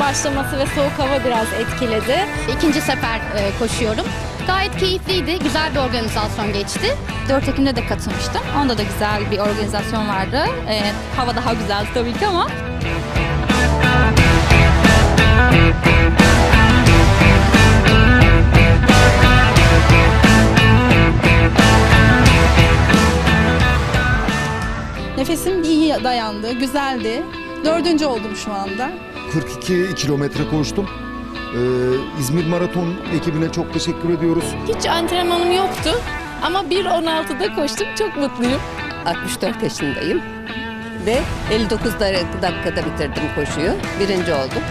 başlaması ve soğuk hava biraz etkiledi. İkinci sefer e, koşuyorum. Gayet keyifliydi, güzel bir organizasyon geçti. 4 Ekim'de de katılmıştım. Onda da güzel bir organizasyon vardı. E, hava daha güzeldi tabii ki ama. Nefesim iyi dayandı, güzeldi. Dördüncü oldum şu anda. 42 kilometre koştum. Ee, İzmir Maraton ekibine çok teşekkür ediyoruz. Hiç antrenmanım yoktu ama 1.16'da koştum. Çok mutluyum. 64 yaşındayım ve 59 dakikada bitirdim koşuyu. Birinci oldum.